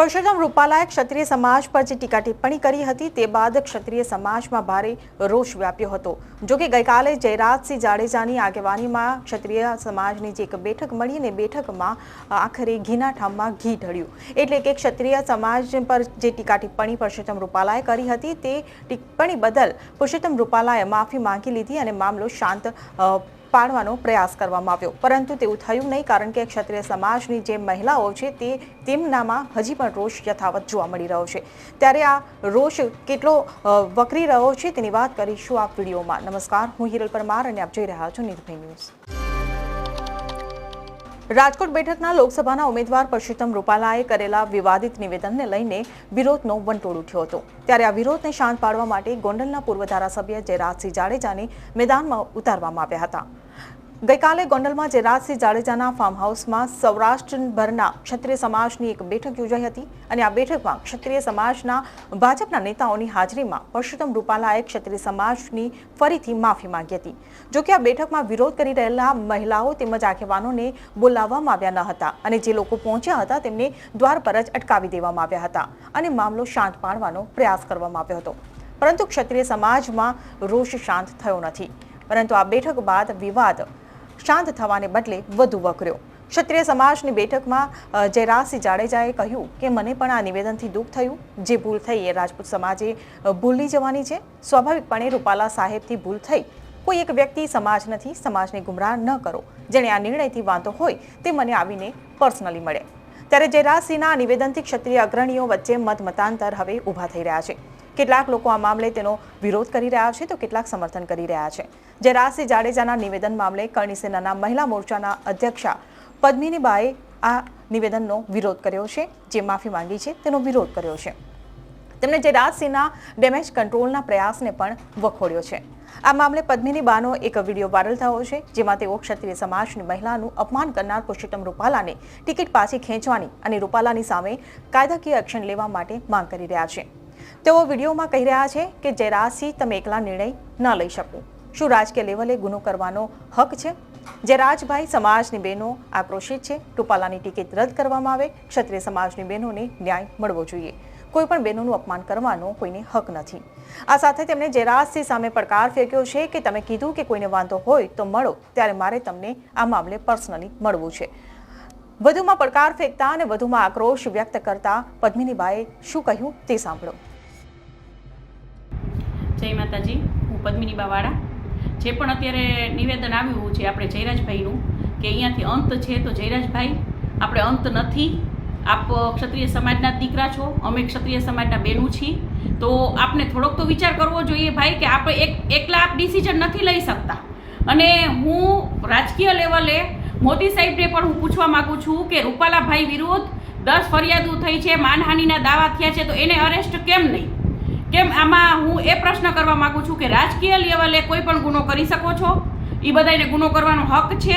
પરસોત્તમ રૂપાલાએ ક્ષત્રિય સમાજ પર જે ટીકા ટિપ્પણી કરી હતી તે બાદ ક્ષત્રિય સમાજમાં ભારે રોષ વ્યાપ્યો હતો. જો કે ગઈકાલે જયરાજસિંહ જાડેજાની આગેવાનીમાં ક્ષત્રિય સમાજની જે એક બેઠક મળી અને બેઠકમાં આખરે ઘીના ઠામમાં ઘી ઢળ્યું. એટલે કે ક્ષત્રિય સમાજ પર જે ટીકા ટિપ્પણી પરષોત્તમ રૂપાલાએ કરી હતી તે ટિપ્પણી બદલ પુરુષોત્તમ રૂપાલાએ માફી માંગી લીધી અને મામલો શાંત પાડવાનો પ્રયાસ કરવામાં આવ્યો. પરંતુ તેવું થયું નહીં કારણ કે ક્ષત્રિય સમાજની જે મહિલાઓ છે તે તેમનામાં હજી પણ રોષ યથાવત જોવા મળી રહ્યો છે. ત્યારે આ રોષ કેટલો વકરી રહ્યો છે તેની વાત કરીશું આ વિડીયોમાં. નમસ્કાર, હું હિરલ પરમાર અને આપ જોઈ રહ્યા છો નિર્ભય ન્યૂઝ. રાજકોટ બેઠકના લોકસભાના ઉમેદવાર પરષોત્તમ રૂપાલાએ કરેલા વિવાદિત નિવેદનને લઈને વિરોધનો વંટોળ ઉઠ્યો હતો. ત્યારે આ વિરોધને શાંત પાડવા માટે ગોંડલના પૂર્વ ધારાસભ્ય જયરાજસિંહ જાડેજાને મેદાનમાં ઉતારવામાં આવ્યા હતા. ગઈકાલે ગોંડલમાં જયરાજસિંહ જાડેજાના ફાર્મ હાઉસમાં સૌરાષ્ટ્રભરના ક્ષત્રિય સમાજની એક બેઠક યોજાઈ હતી અને આ બેઠકમાં ક્ષત્રિય સમાજના ભાજપના નેતાઓની હાજરીમાં પરસોત્તમ રૂપાલાએ ક્ષત્રિય સમાજની ફરીથી માફી માંગી હતી. જોકે આ બેઠકમાં વિરોધ કરી રહેલા મહિલાઓ તેમજ આગેવાનોને બોલાવવામાં આવ્યા ન હતા અને જે લોકો પહોંચ્યા હતા તેમને દ્વાર પર જ અટકાવી દેવામાં આવ્યા હતા અને મામલો શાંત પાડવાનો પ્રયાસ કરવામાં આવ્યો હતો. પરંતુ ક્ષત્રિય સમાજમાં રોષ શાંત થયો નથી. પરંતુ આ બેઠક બાદ વિવાદ શાંત થવાને બદલે વધુ વકર્યો. ક્ષત્રિય સમાજની બેઠકમાં જયરાજસિંહ જાડેજાએ કહ્યું કે મને પણ આ નિવેદનથી દુઃખ થયું. જે ભૂલ થઈ એ રાજપૂત સમાજે ભૂલી જવાની છે. સ્વાભાવિકપણે રૂપાલા સાહેબથી ભૂલ થઈ. કોઈ એક વ્યક્તિ સમાજ નથી, સમાજને ગુમરાહ ન કરો. જેણે આ નિર્ણયથી વાંધો હોય તે મને આવીને પર્સનલી મળે. ત્યારે જયરાજસિંહના નિવેદનથી ક્ષત્રિય અગ્રણીઓ વચ્ચે મત મતાંતર હવે ઊભા થઈ રહ્યા છે. કેટલાક લોકો આ મામલે તેનો વિરોધ કરી રહ્યા છે, તો કેટલાક સમર્થન કરી રહ્યા છે. જયરાજસિંહ જાડેજાના નિવેદન મામલે કરણી સેનાના મહિલા મોરચાના અધ્યક્ષા પદ્મિનીબાએ આ નિવેદનનો વિરોધ કર્યો છે, જે માફી માંગી છે, તેનો વિરોધ કર્યો છે. તેમણે જયરાજસિંહના ડેમેજ કંટ્રોલના પ્રયાસને પણ વખોડ્યો છે. આ મામલે પદ્મિની બાનો એક વીડિયો વાયરલ થયો છે, જેમાં તેઓ ક્ષત્રિય સમાજની મહિલાનું અપમાન કરનાર પુરુષોત્તમ રૂપાલાને ટિકિટ પાછી ખેંચવાની અને રૂપાલાની સામે કાયદાકીય એક્શન લેવા માટે માંગ કરી રહ્યા છે. તેઓ વિડીયોમાં કહી રહ્યા છે કે જયરાજસિંહ તમે એકલા નિર્ણય ન લઈ શકો. શું રાજકીય લેવલે ગુનો કરવાનો હક છે? જયરાજભાઈ સમાજની બહેનો આક્રોશિત છે રૂપાલાની ટિકિટ રદ કરવામાં આવે, ક્ષત્રિય સમાજની બહેનોને ન્યાય મળવો જોઈએ. કોઈ પણ બહેનોનું અપમાન કરવાનો કોઈને હક નથી. આ સાથે તેમણે જયરાજસિંહ સામે પડકાર ફેંક્યો છે કે તમે કીધું કે કોઈને વાંધો હોય તો મળો, ત્યારે મારે તમને આ મામલે પર્સનલી મળવું છે. વધુમાં પડકાર ફેંકતા અને વધુમાં આક્રોશ વ્યક્ત કરતા પદ્મિનીબાએ શું કહ્યું તે સાંભળો. જય માતાજી, હું પદ્મિની બાવાળા જે પણ અત્યારે નિવેદન આવ્યું છે આપણે જયરાજભાઈનું, કે અહીંયાથી અંત છે તો જયરાજભાઈ, આપણે અંત નથી. આપ ક્ષત્રિય સમાજના દીકરા છો, અમે ક્ષત્રિય સમાજના બેનું છીએ. તો આપને થોડોક તો વિચાર કરવો જોઈએ ભાઈ કે આપણે એક, એકલા આપ ડિસિઝન નથી લઈ શકતા. અને હું રાજકીય લેવલે મોદી સાહેબને પણ હું પૂછવા માગું છું કે રૂપાલાભાઈ વિરુદ્ધ દસ ફરિયાદો થઈ છે, માનહાનિના દાવા થયા છે, તો એને અરેસ્ટ કેમ નહીં? કેમ આમાં હું એ પ્રશ્ન કરવા માગું છું કે રાજકીય લેવલે કોઈ પણ ગુનો કરી શકો છો? એ બધાને ગુનો કરવાનો હક છે?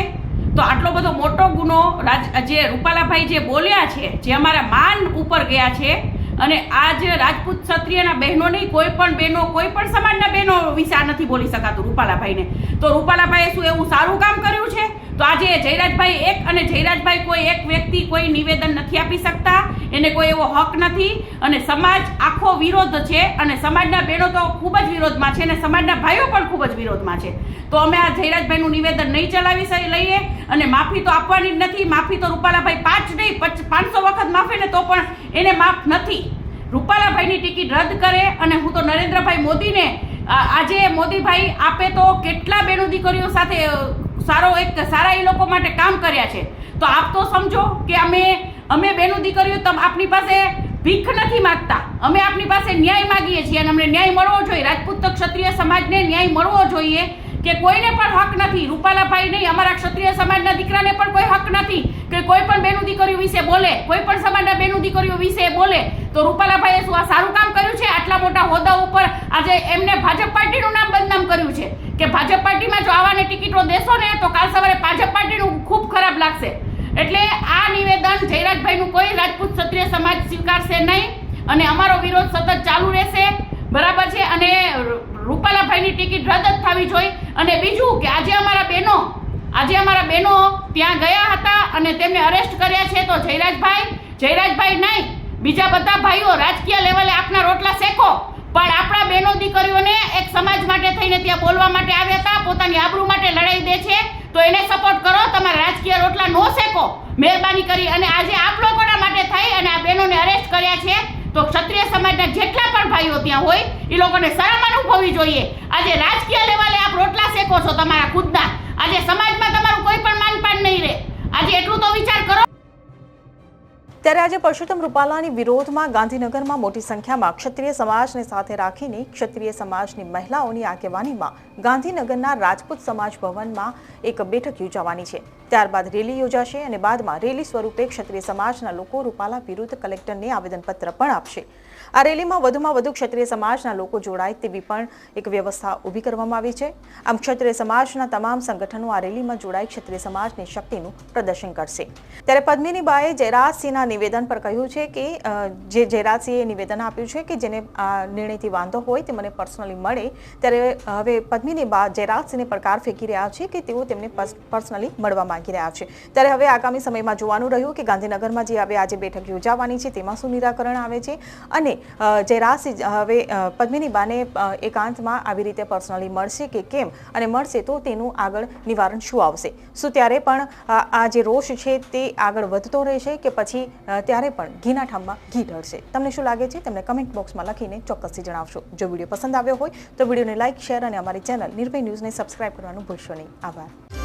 તો આટલો બધો મોટો ગુનો રાજ, જે રૂપાલાભાઈ જે બોલ્યા છે, જે અમારા માન ઉપર ગયા છે, અને આ જે રાજપૂત ક્ષત્રિયના બહેનો નહીં કોઈ પણ બહેનો, કોઈ પણ સમાજના બહેનો વિશે આ નથી બોલી શકાતું રૂપાલાભાઈને. તો રૂપાલાભાઈએ શું એવું સારું કામ કર્યું છે? તો આજે જયરાજભાઈ એક અને જયરાજભાઈ કોઈ એક વ્યક્તિ કોઈ નિવેદન નથી આપી શકતા. એને કોઈ એવો હક નથી અને સમાજ આખો વિરોધ છે અને સમાજના બહેનો તો ખૂબ જ વિરોધમાં છે અને સમાજના ભાઈઓ પણ ખૂબ જ વિરોધમાં છે. તો અમે આ જયરાજભાઈનું નિવેદન નહીં ચલાવી લઈએ અને માફી તો આપવાની જ નથી. માફી તો રૂપાલાભાઈ પાંચ નહીં, પચ- પાંચસો વખત માફી ને તો પણ એને માફ નથી. રૂપાલાભાઈની ટિકિટ રદ કરે અને હું તો નરેન્દ્રભાઈ મોદીને આજે મોદીભાઈ આપે તો કેટલા બેનો દીકરીઓ સાથે સારો એક, સારા એ લોકો માટે કામ કર્યા છે. તો આપ તો સમજો કે અમે અમે બેનું દીકરીઓ તમ આપની પાસે ભીખ નથી માગતા. અમે આપની પાસે ન્યાય માગીએ છીએ અને અમને ન્યાય મળવો જોઈએ. રાજપૂત ક્ષત્રિય સમાજને ન્યાય મળવો જોઈએ કે કોઈને પણ હક નથી. રૂપાલાભાઈ નહીં, અમારા ક્ષત્રિય સમાજના દીકરાને પણ કોઈ હક નથી કે કોઈ પણ બેનું દીકરીઓ વિશે બોલે. કોઈ પણ સમાજના બેનું દીકરીઓ વિશે બોલે. તો રૂપાલાભાઈએ શું આ સારું કામ કર્યું છે? આટલા મોટા હોદ્દા ઉપર આજે એમને ભાજપ પાર્ટીનું નામ બદનામ કર્યું છે. કે ભાજપ પાર્ટીમાં જો આવાને ટિકિટો દેશો ને, તો કાલ સવારે ભાજપ પાર્ટીનું ખૂબ ખરાબ લાગશે. એટલે આ નિવેદન જયરાજભાઈનું કોઈ રાજપૂત ક્ષત્રિય સમાજ સ્વીકારશે નહીં. અને અમારો વિરોધ સતત ચાલુ રહેશે. બરાબર છે? અને રૂપાલાભાઈની ટિકિટ રદ જ થવી જોઈએ. અને બીજું કે આજે અમારા બહેનો, આજે અમારા બહેનો ત્યાં ગયા હતા અને તેમને અરેસ્ટ કર્યા છે તો જયરાજભાઈ જયરાજભાઈ નહીં, બીજા બધા ભાઈઓ રાજકીય લેવલે આપના રોટલા શેકો. પણ આપણા બહેનો દીકરીઓને એક સમાજ માટે થઈને ત્યાં બોલવા માટે આવ્યા હતા, પોતાની આબરૂ માટે લડાઈ દે છે. તો એને સપોર્ટ કરો, તમારા રાજકીય રોટલા નો શેકો. મહેરબાની કરી અને આજે આપ લોકોના માટે થઈ અને આ બહેનોને અરેસ્ટ કર્યા છે. તો ક્ષત્રિય સમાજના જેટલા પણ ભાઈઓ ત્યાં હોય, એ લોકોને શરમ અનુભવવી જોઈએ. આજે રાજકીય લેવલે આપ રોટલા શેકો છો તમારા ખુદના. આજે સમાજમાં તમારું કોઈ પણ માનપાન નહીં રહે. આજે એટલું તો વિચાર ત્યારે આજે પરસોત્તમ રૂપાલાની વિરોધમાં ગાંધીનગરમાં મોટી સંખ્યામાં ક્ષત્રિય સમાજને સાથે રાખીને ક્ષત્રિય સમાજની મહિલાઓની આગેવાનીમાં ગાંધીનગરના રાજપૂત સમાજ ભવનમાં એક બેઠક યોજાવાની છે. ત્યારબાદ રેલી યોજાશે અને બાદમાં રેલી સ્વરૂપે ક્ષત્રિય સમાજના લોકો રૂપાલા વિરુદ્ધ કલેક્ટરને આવેદનપત્ર પણ આપશે. આ રેલીમાં વધુમાં વધુ ક્ષત્રિય સમાજના લોકો જોડાય તેવી પણ એક વ્યવસ્થા ઊભી કરવામાં આવી છે. આમ ક્ષત્રિય સમાજના તમામ સંગઠનો આ રેલીમાં જોડાઈ ક્ષત્રિય સમાજની શક્તિનું પ્રદર્શન કરશે. ત્યારે પદ્મિની બાએ જયરાજસિંહના નિવેદન પર કહ્યું છે કે જે જયરાજસિંહે નિવેદન આપ્યું છે કે જેને આ નિર્ણયથી વાંધો હોય તે મને પર્સનલી મળે, ત્યારે હવે પદ્મિની બા જયરાજસિંહને પડકાર ફેંકી રહ્યા છે કે તેઓ તેમને પર્સનલી મળવા માંગી રહ્યા છે. ત્યારે હવે આગામી સમયમાં જોવાનું રહ્યું કે ગાંધીનગરમાં જે હવે આજે બેઠક યોજાવાની છે તેમાં શું નિરાકરણ આવે છે અને જયરાજસિંહ હવે પદ્મિની બાને એકાંતમાં આવી રીતે પર્સનલી મળશે કે કેમ અને મળશે તો તેનું આગળ નિવારણ શું આવશે? શું ત્યારે પણ આ જે રોષ છે તે આગળ વધતો રહેશે કે પછી ત્યારે પણ ઘીના ઠામમાં ઘી ઢળશે. તમને શું લાગે છે? તમને કમેન્ટ બોક્સમાં લખીને ચોક્કસથી જણાવશો. જો વીડિયો પસંદ આવ્યો હોય તો વિડીયોને લાઇક શેર અને અમારી ચેનલ નિર્ભય ન્યૂઝને સબસ્ક્રાઇબ કરવાનું ભૂલશો નહીં. આભાર.